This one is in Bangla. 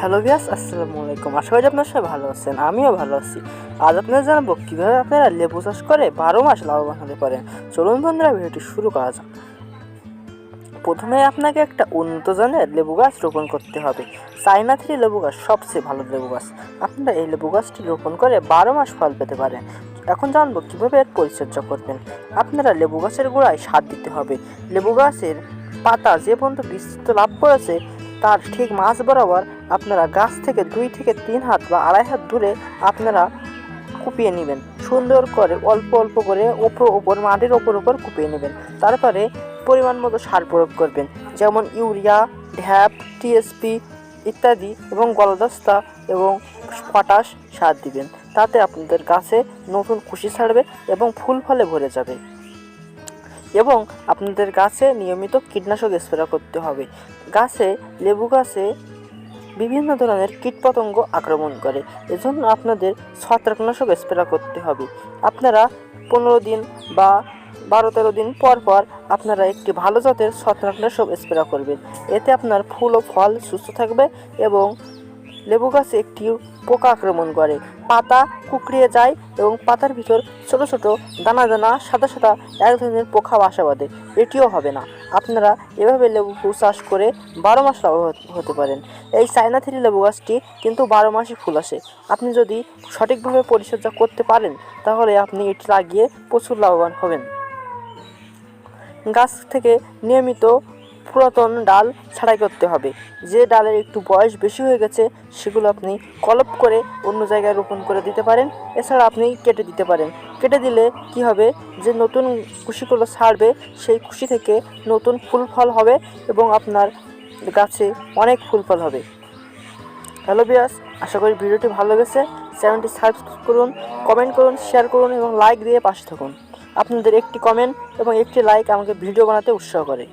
হ্যালো ভিয়াস, আসসালামু আলাইকুম। আশা করি আপনার সবাই ভালো আছেন, আমিও ভালো আছি। আজ আপনারা জানাব কীভাবে আপনারা লেবু চাষ করে বারো মাস লাভবান হতে পারেন। চলুন বন্ধুরা, ভিডিওটি শুরু করা যাক। প্রথমে আপনাকে একটা উন্নত জানের লেবু গাছ রোপণ করতে হবে। চাইনা থ্রি লেবু গাছ সবচেয়ে ভালো লেবু গাছ। আপনারা এই লেবু গাছটি রোপণ করে বারো মাস ফল পেতে পারেন। এখন জানব কীভাবে এর পরিচর্যা করবেন। আপনারা লেবু গাছের গোড়ায় সার দিতে হবে। লেবু গাছের পাতা যে পর্যন্ত বিস্তৃত লাভ করেছে তার ঠিক মাঝ বরাবর আপনারা গাছ থেকে দুই থেকে তিন হাত বা আড়াই হাত দূরে আপনারা কুপিয়ে নেবেন। সুন্দর করে অল্প অল্প করে ওপর ওপর, মাটির ওপর ওপর কুপিয়ে নেবেন। তারপরে পরিমাণ মতো সার প্রয়োগ করবেন। যেমন ইউরিয়া, ঢ্যাপ টিএসপি ইত্যাদি এবং গলদস্তা এবং পটাশ সার দিবেন। তাতে আপনাদের গাছে নতুন খুশি ছাড়বে এবং ফুল ফলে ভরে যাবে। এবং আপনাদের গাছে নিয়মিত কীটনাশক স্প্রে করতে হবে। গাছে, লেবু গাছে বিভিন্ন ধরনের কীটপতঙ্গ আক্রমণ করে। এজন্য আপনাদের ছত্রাকনাশক স্প্রে করতে হবে। আপনারা পনেরো দিন বা বারো তেরো দিন পর পর আপনারা একটি ভালো জাতের ছত্রাকনাশক স্প্রে করবেন। এতে আপনার ফুল ও ফল সুস্থ থাকবে এবং লেবু গাছে একটি পোকা আক্রমণ করে। পাতা কুকড়িয়ে যায় এবং পাতার ভিতর ছোট ছোট দানা দানা, সাদা সাদা এক ধরনের পোকা বাসা বাঁধে। এটিও হবে না। আপনারা এভাবে লেবু ফুল চাষ করে বারো মাস লাভ হতে পারেন। এই চায়না লেবু গাছটি কিন্তু বারো মাসে ফুল আসে। আপনি যদি সঠিকভাবে পরিচর্যা করতে পারেন, তাহলে আপনি এটি লাগিয়ে প্রচুর লাভবান হবেন। গাছ থেকে নিয়মিত পুরাতন ডাল ছাড়াই করতে হবে। যে ডালের একটু বয়স বেশি হয়ে গেছে, সেগুলো আপনি কলপ করে অন্য জায়গায় রোপণ করে দিতে পারেন। এছাড়া আপনি কেটে দিতে পারেন। কেটে দিলে কি হবে? যে নতুন কুশিগুলো ছাড়বে, সেই খুশি থেকে নতুন ফুল ফল হবে এবং আপনার গাছে অনেক ফুল ফল হবে। হ্যালো বিয়াস আশা করি ভিডিওটি ভালো লেগেছে। চ্যানেলটি সাবস্ক্রাইব করুন, কমেন্ট করুন, শেয়ার করুন এবং লাইক দিয়ে পাশে থাকুন। আপনাদের একটি কমেন্ট এবং একটি লাইক আমাকে ভিডিও বানাতে উৎসাহ করে।